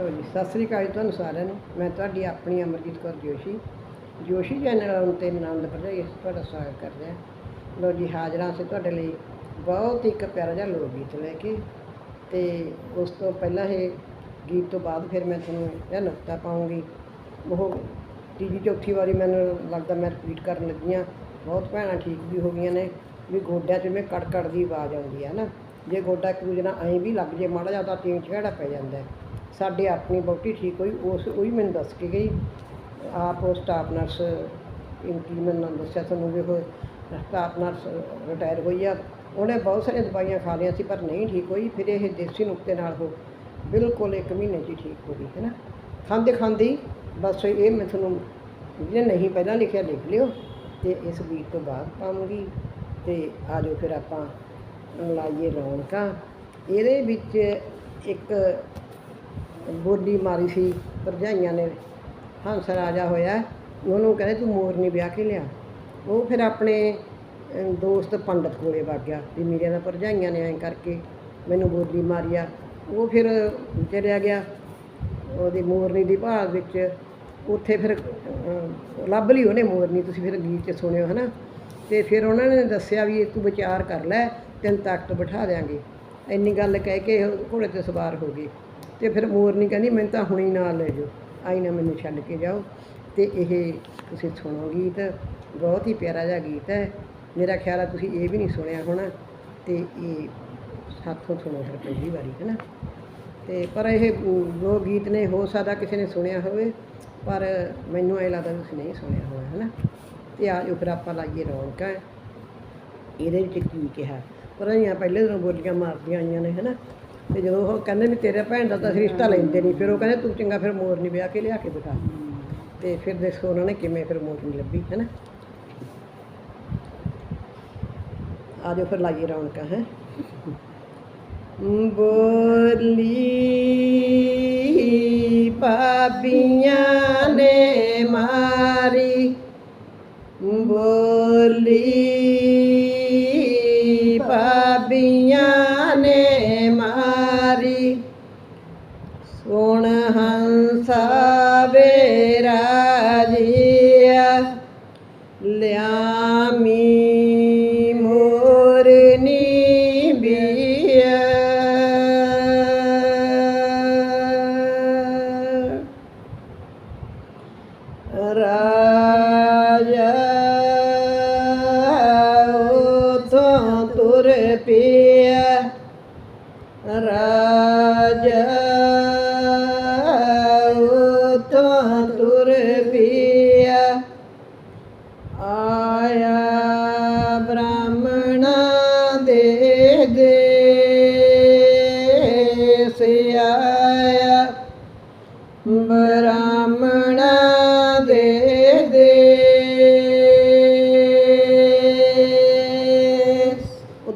ਲਓ ਜੀ, ਸਤਿ ਸ੍ਰੀ ਅਕਾਲ ਜੀ ਤੁਹਾਨੂੰ ਸਾਰਿਆਂ ਨੂੰ। ਮੈਂ ਤੁਹਾਡੀ ਆਪਣੀ ਅਮਰਜੀਤ ਕੌਰ ਜੋਸ਼ੀ। ਜੋਸ਼ੀ ਚੈਨਲ ਆਉਣ ਤੇ ਆਨੰਦ ਭਰਜਾਈ ਤੁਹਾਡਾ ਸਵਾਗਤ ਕਰਦੇ ਹਾਂ। ਲਓ ਜੀ, ਹਾਜ਼ਰਾਂ ਸੇ ਤੁਹਾਡੇ ਲਈ ਬਹੁਤ ਹੀ ਇੱਕ ਪਿਆਰਾ ਜਿਹਾ ਲੋਕ ਗੀਤ ਲੈ ਕੇ ਤੇ ਉਸ ਤੋਂ ਪਹਿਲਾਂ ਇਹ ਗੀਤ ਤੋਂ ਬਾਅਦ ਫਿਰ ਮੈਂ ਤੁਹਾਨੂੰ ਇਹ ਨੁਕਤਾ ਪਾਉਂਗੀ। ਉਹ ਤੀਜੀ, ਚੌਥੀ ਵਾਰੀ ਮੈਨੂੰ ਲੱਗਦਾ ਮੈਂ ਰਿਪੀਟ ਕਰਨ ਲੱਗੀ ਹਾਂ। ਬਹੁਤ ਭੈਣਾਂ ਠੀਕ ਵੀ ਹੋ ਗਈਆਂ ਨੇ, ਵੀ ਗੋਡਿਆਂ 'ਚ ਜਿਵੇਂ ਕੜਕੜ ਦੀ ਆਵਾਜ਼ ਆਉਂਦੀ ਹੈ ਨਾ। ਜੇ ਗੋਡਾ ਇੱਕ ਦੂਜੇ ਨਾਲ ਐਂ ਵੀ ਲੱਗ ਜੇ, ਮਾੜਾ ਜਿਹਾ ਤਾਂ ਤੀਨ ਚਿਹੜਾ ਪੈ ਜਾਂਦਾ ਸਾਡੇ ਆਪਣੀ ਬੌਟੀ ਠੀਕ ਹੋਈ, ਉਸ ਉਹੀ ਮੈਨੂੰ ਦੱਸ ਕੇ ਗਈ। ਆਪ ਉਹ ਸਟਾਫ ਨਰਸ ਇੰਕੀ ਮੈਨੂੰ ਨਾਮ ਦੱਸਿਆ ਤੁਹਾਨੂੰ ਵੀ ਉਹ ਸਟਾਫ ਨਰਸ ਰਿਟਾਇਰ ਹੋਈ ਆ। ਉਹਨੇ ਬਹੁਤ ਸਾਰੀਆਂ ਦਵਾਈਆਂ ਖਾ ਲਈਆਂ ਸੀ, ਪਰ ਨਹੀਂ ਠੀਕ ਹੋਈ। ਫਿਰ ਇਹ ਦੇਸੀ ਨੁਕਤੇ ਨਾਲ ਉਹ ਬਿਲਕੁਲ ਇੱਕ ਮਹੀਨੇ 'ਚ ਹੀ ਠੀਕ ਹੋ ਗਈ, ਹੈ ਨਾ। ਖਾਂਦੇ ਖਾਂਦੇ ਹੀ ਬਸ ਇਹ ਮੈਂ ਤੁਹਾਨੂੰ, ਜਿਹਨੇ ਨਹੀਂ ਪਹਿਲਾਂ ਲਿਖਿਆ ਲਿਖ ਲਿਓ ਤੇ ਇਸ ਵੀਕ ਤੋਂ ਬਾਅਦ ਪਾਵਾਂਗੀ। ਤੇ ਆ ਜਾਓ ਫਿਰ ਆਪਾਂ ਲਾਈਏ ਰੌਣਕਾਂ। ਇਹਦੇ ਵਿੱਚ ਇੱਕ ਬੋਲੀ ਮਾਰੀ ਸੀ, ਭਰਜਾਈਆਂ ਨੇ। ਹੰਸ ਰਾਜਾ ਹੋਇਆ, ਉਹਨੂੰ ਕਹਿੰਦੇ, ਤੂੰ ਮੋਰਨੀ ਵਿਆਹ ਕੇ ਲਿਆ। ਉਹ ਫਿਰ ਆਪਣੇ ਦੋਸਤ ਪੰਡਤ ਕੋਲੇ ਵਗ ਗਿਆ, ਵੀ ਮੇਰੀਆਂ ਤਾਂ ਭਰਜਾਈਆਂ ਨੇ ਐਂ ਕਰਕੇ ਮੈਨੂੰ ਬੋਲੀ ਮਾਰੀ ਆ ਉਹ ਫਿਰ ਚਲਿਆ ਗਿਆ, ਉਹਦੀ ਮੋਰਨੀ ਦੀ ਭਾਲ ਵਿੱਚ। ਉੱਥੇ ਫਿਰ ਲੱਭ ਲਈ ਉਹਨੇ ਮੋਰਨੀ, ਤੁਸੀਂ ਫਿਰ ਗੀਤ 'ਚ ਸੁਣਿਓ, ਹਨਾ? ਤੇ ਫਿਰ ਉਹਨਾਂ ਨੇ ਦੱਸਿਆ ਵੀ, ਤੂੰ ਵਿਚਾਰ ਕਰ ਲੈ, ਤੈਨੂੰ ਤਖਤ ਬਿਠਾ ਦਿਆਂਗੇ। ਇੰਨੀ ਗੱਲ ਕਹਿ ਕੇ ਘੋੜੇ ਤੇ ਸਵਾਰ ਹੋ ਗਏ। ਤੇ ਫਿਰ ਮੋਰਨੀ ਕਹਿੰਦੀ, ਮੈਨੂੰ ਤਾਂ ਹੁਣੀ ਨਾਲ ਲੈ ਜਾਓ। ਆਈ ਨਾ ਮੈਨੂੰ ਛੱਡ ਕੇ ਜਾਓ। ਤੇ ਇਹ ਤੁਸੀਂ ਸੁਣੋ ਗੀਤ, ਬਹੁਤ ਹੀ ਪਿਆਰਾ ਜਿਹਾ ਗੀਤ ਹੈ। ਮੇਰਾ ਖਿਆਲ ਹੈ ਤੁਸੀਂ ਇਹ ਵੀ ਨਹੀਂ ਸੁਣਿਆ ਹੋਣਾ, ਤੇ ਇਹ ਸਾਥੋਂ ਸੁਣੋ ਫਿਰ ਪਹਿਲੀ ਵਾਰੀ, ਹੈ ਨਾ? ਤੇ ਪਰ ਇਹ ਲੋਕ ਗੀਤ ਨੇ, ਹੋ ਸਕਦਾ ਕਿਸੇ ਨੇ ਸੁਣਿਆ ਹੋਵੇ, ਪਰ ਮੈਨੂੰ ਇਹ ਲੱਗਦਾ ਤੁਸੀਂ ਨਹੀਂ ਸੁਣਿਆ ਹੋਣਾ, ਹੈ ਨਾ? ਤੇ ਆ ਜੋ ਫਿਰ ਆਪਾਂ ਲਾਈਏ ਰੌਣਕਾਂ। ਇਹਦੇ ਵਿੱਚ ਕੀ ਕਿਹਾ? ਪਰ ਇਹ ਪਹਿਲੇ ਦਿਨੋਂ ਬੋਲੀਆਂ ਮਾਰਦੀਆਂ ਆਈਆਂ ਨੇ, ਹੈ ਨਾ? ਤੇ ਜਦੋਂ ਉਹ ਕਹਿੰਦੇ ਵੀ ਤੇਰੇ ਭੈਣ ਦਾ ਤਾਂ ਅਸੀਂ ਰਿਸ਼ਤਾ ਲੈਂਦੇ ਨਹੀਂ, ਫਿਰ ਉਹ ਕਹਿੰਦੇ ਤੂੰ ਚੰਗਾ ਫਿਰ ਮੋਰਨੀ ਵਿਆਹ ਕੇ ਲਿਆ ਕੇ ਦਿਖਾ ਤੇ ਫਿਰ ਦੇਖੋ ਉਹਨਾਂ ਨੇ ਕਿਵੇਂ ਫਿਰ ਮੋਰਨੀ ਲੱਭੀ, ਹਨਾ? ਆ ਜਾਓ ਫਿਰ ਲਾਈਏ ਰੌਣਕਾਂ, ਹੈ? ਬੋਲੀ ਪਾਪੀਆਂ ਨੇ ਮਾਰੀ, ਬੋਲੀ ਵੇਰਾ ਜੀਆ ਲਿਆਮੀ ਮੋਰਨੀ ਬੀਆ ਰਾਜਾ ਉਥੋਂ ਤੁਰ ਪਿਆ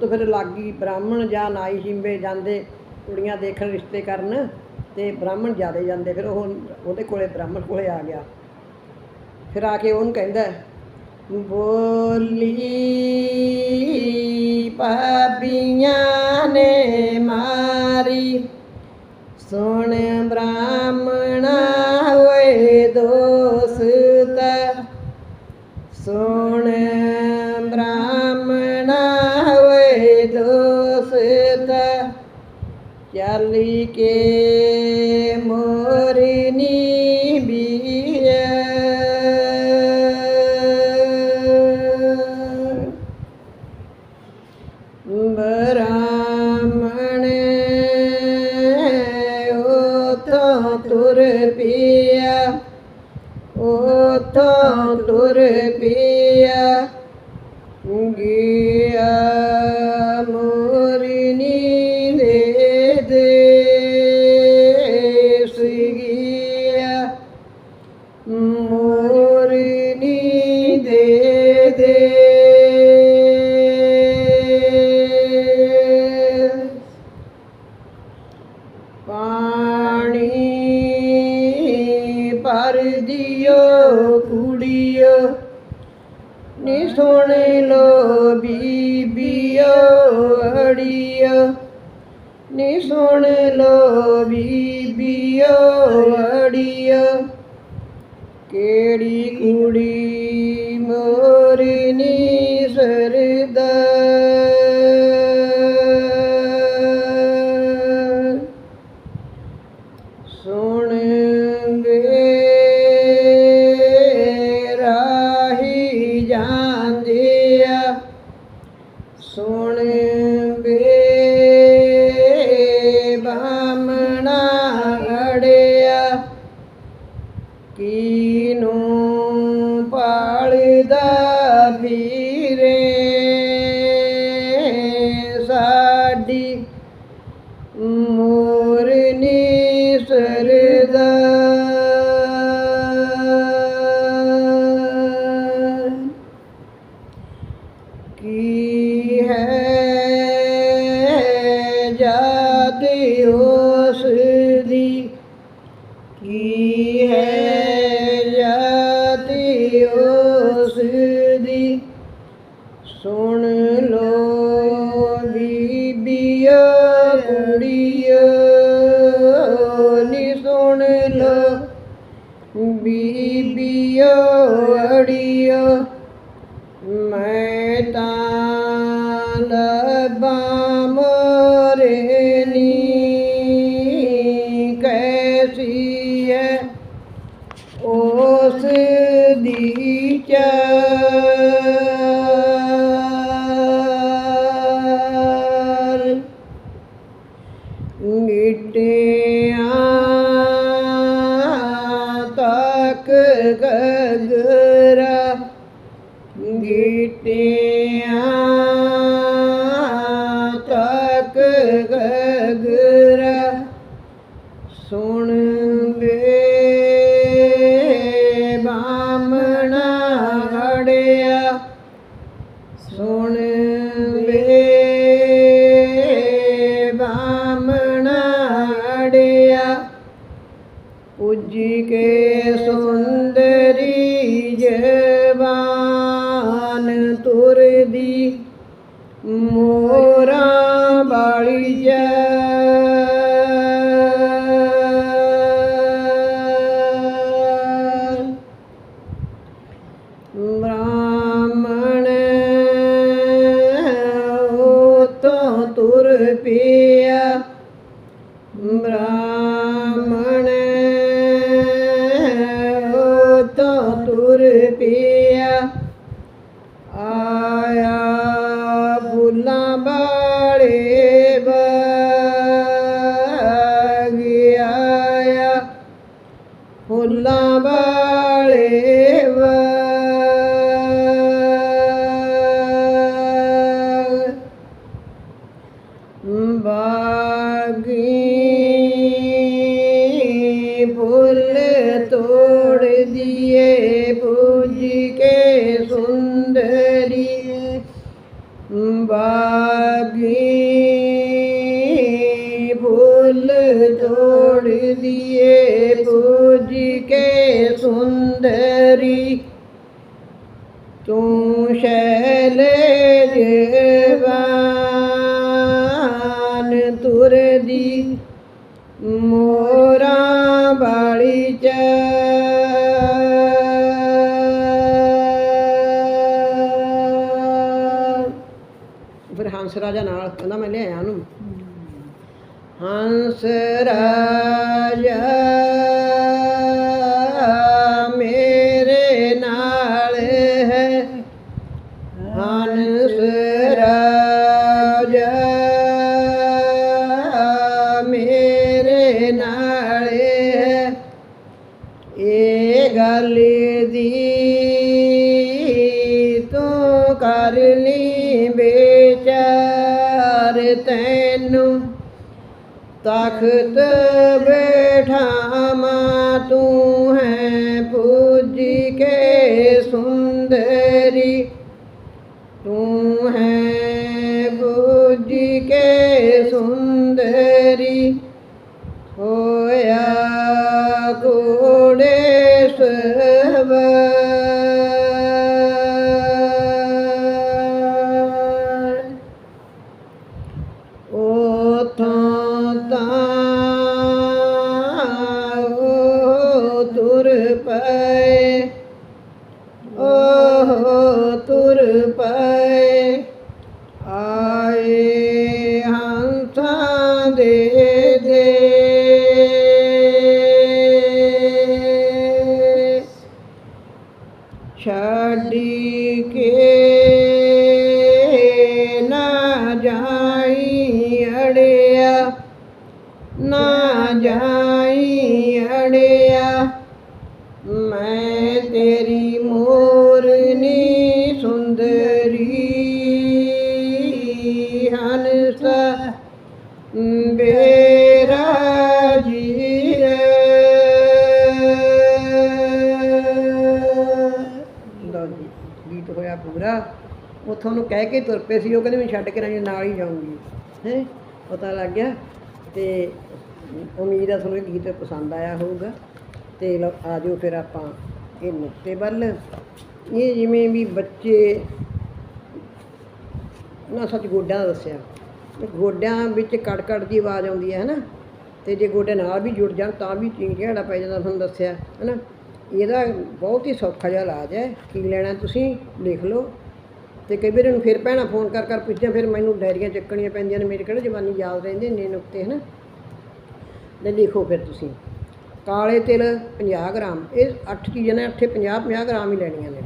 ਉਹ ਫਿਰ ਲਾਗੀ ਬ੍ਰਾਹਮਣ ਜਾਂ ਨਾਈ ਹਿੰਬੇ ਜਾਂਦੇ ਕੁੜੀਆਂ ਦੇਖਣ ਰਿਸ਼ਤੇ ਕਰਨ ਤੇ ਬ੍ਰਾਹਮਣ ਜਿਆਦੇ ਜਾਂਦੇ, ਫਿਰ ਉਹ ਉਹਦੇ ਕੋਲੇ ਬ੍ਰਾਹਮਣ ਕੋਲੇ ਆ ਗਿਆ। ਫਿਰ ਆ ਕੇ ਉਹਨੂੰ ਕਹਿੰਦਾ, ਬੋਲੀ ਪਾਪੀਆਂ ਨੇ ਮਾਰੀ, ਸੁਣ ਬ੍ਰਾਹਮਣਾ ਹੋਏ ਦੋਸਤ, ਸੁਣ ਚੱਲੀ ਕੇ ਮੋਰਨੀ ਬੀਆ ਬ੍ਰਾਹਮਣ ਉਥੋਂ ਤੁਰ ਪਿਆ ਉਥੋਂ ਤੁਰ ਪਿਆ। ਗਿਆ ਮੋਰਨੀ ਕਿਹੜੀ ਕੁੜੀ ਮੋਰਨੀ ਸਰਦਾ? ਸੁਣ ਵੇ ਰਾਹੀ ਜਾਂਦਿਆ। ਸੁਣ ਵੇ ਬਾਮਣਾ ਅੜਿਆ। ਕੀਨੂੰ ਜਾਤੀ ਉਸ ਦੀ। ਕੀ ਹੈ ਜਾਤੀ ਉਸ ਦੀ? ਸੁਣ ਲੋ ਬੀਬੀਓ, ਕੁੜੀਓ, ਨੀ ਸੁਣ ਲੋ ਬੀਬੀਓ, ਅੜੀਓ। ਮੈਂ ਤਾਂ ਲੱਭਾਂ ਗਿੱਟਿਆਂ ਗਗਰਾ ਗਿੱਟਿਆਂ be ਤੋੜ ਦਿਏ ਪੂਜ ਕੇ ਸੁੰਦਰੀ। ਤੂੰ ਸ਼ੈਲ ਜਵਾਨ ਤੁਰਦੀ, ਮੋਰਾਂ ਬਾੜੀ ਚ ਫਿਰ ਹੰਸ ਰਾਜਾ ਨਾਲ ਕਹਿੰਦਾ, ਮੈਂ ਲਿਆਇਆ ਉਹਨੂੰ। ਹੰਸ ਰਾਜਾ, ਮੇਰੇ ਨਾਲ ਹੈ। ਹੰਸ ਰਾਜਾ, ਮੇਰੇ ਨਾਲ ਹੈ। ਇਹ ਗੱਲ ਦੀ ਤੂੰ ਕਰ ਲਈ ਬੇਚਾਰ ਤੈਨੂੰ। ਤਖਤ ਬੈਠਾ ਬੈਠਾਵਾਂ ਤੂੰ ਹੈ ਪੂਜ ਕੇ de ਉਹ ਕਹਿ ਕੇ ਤੁਰ ਪਏ ਸੀ, ਉਹ ਕਹਿੰਦੇ ਮੈਂ ਛੱਡ ਕੇ ਰਾਜੀ ਨਾਲ ਹੀ ਜਾਊਂਗੀ। ਹੈ? ਪਤਾ ਲੱਗ ਗਿਆ ਤੇ ਉਮੀਦ ਆ ਤੁਹਾਨੂੰ ਇਹ ਗੀਤ ਪਸੰਦ ਆਇਆ ਹੋਊਗਾ। ਤੇ ਲਓ, ਆ ਜਾਓ ਫਿਰ ਆਪਾਂ ਇਹ ਨੁਕਤੇ ਵੱਲ। ਇਹ ਜਿਵੇਂ ਵੀ ਬੱਚੇ, ਨਾ ਸੱਚ ਗੋਡਿਆਂ ਦਾ ਦੱਸਿਆ ਗੋਡਿਆਂ ਵਿੱਚ ਕੜਕੜ ਦੀ ਆਵਾਜ਼ ਆਉਂਦੀ ਹੈ, ਹਨਾ? ਤੇ ਜੇ ਗੋਡੇ ਨਾਲ ਵੀ ਜੁੜ ਜਾਣ, ਤਾਂ ਵੀ ਚਿੰਗੜਾ ਪੈ ਜਾਂਦਾ, ਤੁਹਾਨੂੰ ਦੱਸਿਆ, ਹਨਾ? ਇਹਦਾ ਬਹੁਤ ਹੀ ਸੌਖਾ ਜਿਹਾ ਇਲਾਜ ਹੈ। ਕੀ ਲੈਣਾ ਤੁਸੀਂ? ਲਿਖ ਲਓ। ਤੇ ਕਈ ਵਾਰ ਇਹਨੂੰ ਫਿਰ ਭੈਣਾਂ ਫੋਨ ਕਰ ਕਰ ਪੁੱਛਦੇ ਫਿਰ ਮੈਨੂੰ ਡਾਇਰੀਆਂ ਚੱਕਣੀਆਂ ਪੈਂਦੀਆਂ ਨੇ ਮੇਰੇ ਕਿਹੜਾ ਜਵਾਨੀ ਯਾਦ ਰਹਿੰਦੇ ਨੇ ਨੁਕਤੇ ਹਨਾ? ਤੇ ਲਿਖੋ ਫਿਰ ਤੁਸੀਂ। ਕਾਲੇ ਤਿਲ 50 ਗ੍ਰਾਮ ਇਹ 8 ਚੀਜ਼ਾਂ ਨੇ 8 50 50 ਗ੍ਰਾਮ ਹੀ ਲੈਣੀਆਂ ਨੇ।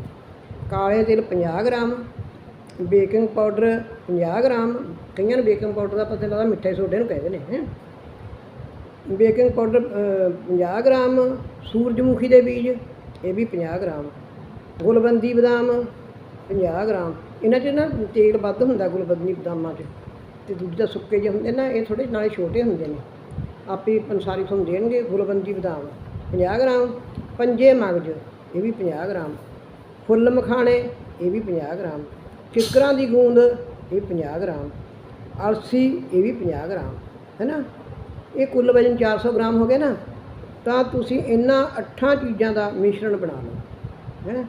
ਕਾਲੇ ਤਿਲ 50 ਗ੍ਰਾਮ ਬੇਕਿੰਗ ਪਾਊਡਰ 50 ਗ੍ਰਾਮ ਕਈਆਂ ਨੂੰ ਬੇਕਿੰਗ ਪਾਊਡਰ ਦਾ ਪਤਾ ਲੱਗਦਾ ਮਿੱਠੇ ਸੋਡੇ ਨੂੰ ਕਹਿੰਦੇ ਨੇ ਹੈ? ਬੇਕਿੰਗ ਪਾਊਡਰ ਅ, 50 ਗ੍ਰਾਮ ਸੂਰਜਮੁਖੀ ਦੇ ਬੀਜ ਇਹ ਵੀ 50 ਗ੍ਰਾਮ। ਗੁਲਬੰਦੀ ਬਦਾਮ 50 ਗ੍ਰਾਮ। ਇਹਨਾਂ 'ਚ ਨਾ ਤੇਲ ਵੱਧ ਹੁੰਦਾ ਗੁਲਬੰਦੀ ਬਦਾਮਾਂ 'ਚ ਤੇ ਦੂਜੇ ਤਾਂ ਸੁੱਕੇ ਜਿਹੇ ਹੁੰਦੇ ਨਾ, ਇਹ ਥੋੜੇ ਨਾਲੇ ਛੋਟੇ ਹੁੰਦੇ ਨੇ। ਆਪੇ ਪੰਸਾਰੀ ਤੁਹਾਨੂੰ ਦੇਣਗੇ ਗੁਲਬੰਦੀ ਬਦਾਮ। 50 ਗ੍ਰਾਮ, ਪੰਜੇ ਮਗਜ, ਇਹ ਵੀ 50 ਗ੍ਰਾਮ। ਫੁੱਲ ਮਖਾਣੇ, ਇਹ ਵੀ 50 ਗ੍ਰਾਮ। ਕਿਕਰਾਂ ਦੀ ਗੂੰਦ, ਇਹ 50 ਗ੍ਰਾਮ। ਅਲਸੀ, ਇਹ ਵੀ 50 ਗ੍ਰਾਮ। ਹੈ ਨਾ ਇਹ ਕੁੱਲ ਵਜਨ 400 ਗ੍ਰਾਮ ਹੋ ਗਿਆ ਨਾ, ਤਾਂ ਤੁਸੀਂ ਇਹਨਾਂ ਅੱਠਾਂ ਚੀਜ਼ਾਂ ਦਾ ਮਿਸ਼ਰਣ ਬਣਾ ਲਓ। ਹੈ?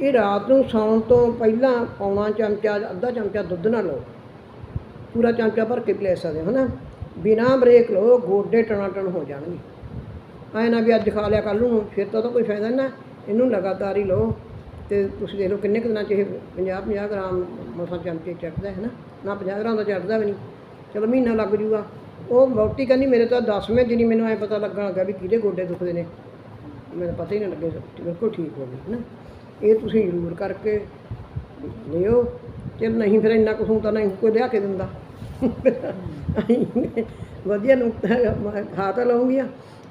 ਇਹ ਰਾਤ ਨੂੰ ਸੌਣ ਤੋਂ ਪਹਿਲਾਂ ਪੌਣਾ ਚਮਚਾ, ਅੱਧਾ ਚਮਚਾ ਦੁੱਧ ਨਾਲ ਲਓ। ਪੂਰਾ ਚਮਚਾ ਭਰ ਕੇ ਲੈ ਸਕਦੇ ਹੋ ਨਾ ਬਿਨਾ ਬ੍ਰੇਕ ਲਓ, ਗੋਡੇ ਟਣਾ ਟਣ ਹੋ ਜਾਣਗੇ। ਐ ਨਾ ਵੀ ਅੱਜ ਖਾ ਲਿਆ ਕੱਲ ਨੂੰ, ਫਿਰ ਤਾਂ ਕੋਈ ਫਾਇਦਾ ਨਹੀਂ ਨਾ। ਇਹਨੂੰ ਲਗਾਤਾਰ ਹੀ ਲਓ। ਤੇ ਤੁਸੀਂ ਦੇਖ ਲਓ ਕਿੰਨੇ ਕੁ ਦਿਨਾਂ 'ਚ ਇਹ 50 50 ਗ੍ਰਾਮ ਮਸਾਂ ਚਮਚੇ ਚੜਦਾ ਹੈ ਨਾ ਨਾ 50 ਗ੍ਰਾਮ ਦਾ ਚੜਦਾ ਵੀ ਨਹੀਂ ਚਲੋ ਮਹੀਨਾ ਲੱਗ ਜੂਗਾ। ਉਹ ਵਹੁਟੀ ਕਹਿੰਦੀ, ਮੇਰੇ ਤਾਂ 10ਵੇਂ ਦਿਨ ਹੀ ਮੈਨੂੰ ਐ ਪਤਾ ਲੱਗਣ ਲੱਗਾ ਵੀ ਕਿਹਦੇ ਗੋਡੇ ਦੁਖਦੇ ਨੇ। ਮੈਨੂੰ ਪਤਾ ਹੀ ਨਹੀਂ ਲੱਗੇ, ਬਿਲਕੁਲ ਠੀਕ ਹੋ ਗਈ ਹੈ ਨਾ ਇਹ ਤੁਸੀਂ ਜ਼ਰੂਰ ਕਰਕੇ ਲਿਓ। ਚਲ ਨਹੀਂ ਫਿਰ ਇੰਨਾ ਕੁ ਸੂੰ ਤਾਂ ਨਹੀਂ ਕੋਈ ਲਿਆ ਕੇ ਦਿੰਦਾ। ਵਧੀਆ ਨੁਕਤਾ ਖਾ ਤਾਂ ਲਵਾਂਗੀਆਂ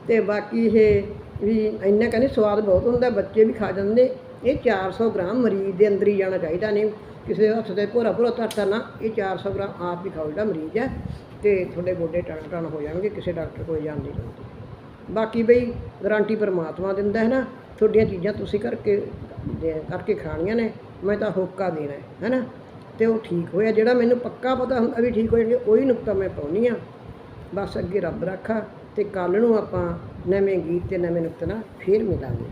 ਤੇ ਬਾਕੀ ਇਹ ਵੀ ਇੰਨਾ ਕਹਿੰਦੇ ਸਵਾਦ ਬਹੁਤ ਹੁੰਦਾ, ਬੱਚੇ ਵੀ ਖਾ ਜਾਂਦੇ। ਇਹ 400 ਗ੍ਰਾਮ ਮਰੀਜ਼ ਦੇ ਅੰਦਰ ਹੀ ਜਾਣਾ ਚਾਹੀਦਾ ਨਹੀਂ ਕਿਸੇ ਦੇ ਹੱਥ ਤੇ ਭੋਰਾ ਭੋਰਾ ਧਰਤਾ ਨਾ, ਇਹ 400 ਗ੍ਰਾਮ ਆਪ ਹੀ ਖਾਓ ਜਿਹੜਾ ਮਰੀਜ਼ ਹੈ। ਤੇ ਤੁਹਾਡੇ ਗੋਡੇ ਟਣ ਟਣ ਹੋ ਜਾਣਗੇ, ਕਿਸੇ ਡਾਕਟਰ ਕੋਲ ਜਾਣ ਦੀ ਲੋੜ ਬਾਕੀ ਬਈ ਗਾਰੰਟੀ ਪਰਮਾਤਮਾ ਦਿੰਦਾ ਹੈ ਨਾ, ਤੁਹਾਡੀਆਂ ਚੀਜ਼ਾਂ ਤੁਸੀਂ ਕਰਕੇ ਦੇ- ਕਰਕੇ ਖਾਣੀਆਂ ਨੇ, ਮੈਂ ਤਾਂ ਹੋਕਾ ਦੇਣਾ ਹੈ ਹੈਨਾ ਤੇ ਉਹ ਠੀਕ ਹੋਇਆ, ਜਿਹੜਾ ਮੈਨੂੰ ਪੱਕਾ ਪਤਾ ਹੁੰਦਾ ਵੀ ਠੀਕ ਹੋ ਜਾਣਗੇ ਉਹੀ ਨੁਕਤਾ ਮੈਂ ਪਾਉਣੀ ਆ। ਬਸ ਅੱਗੇ ਰੱਬ ਰੱਖਾ ਤੇ ਕੱਲ ਨੂੰ ਆਪਾਂ ਨਵੇਂ ਗੀਤ ਤੇ ਨਵੇਂ ਨੁਕਤੇ ਨਾਲ ਫੇਰ ਮਿਲਾਂਗੇ।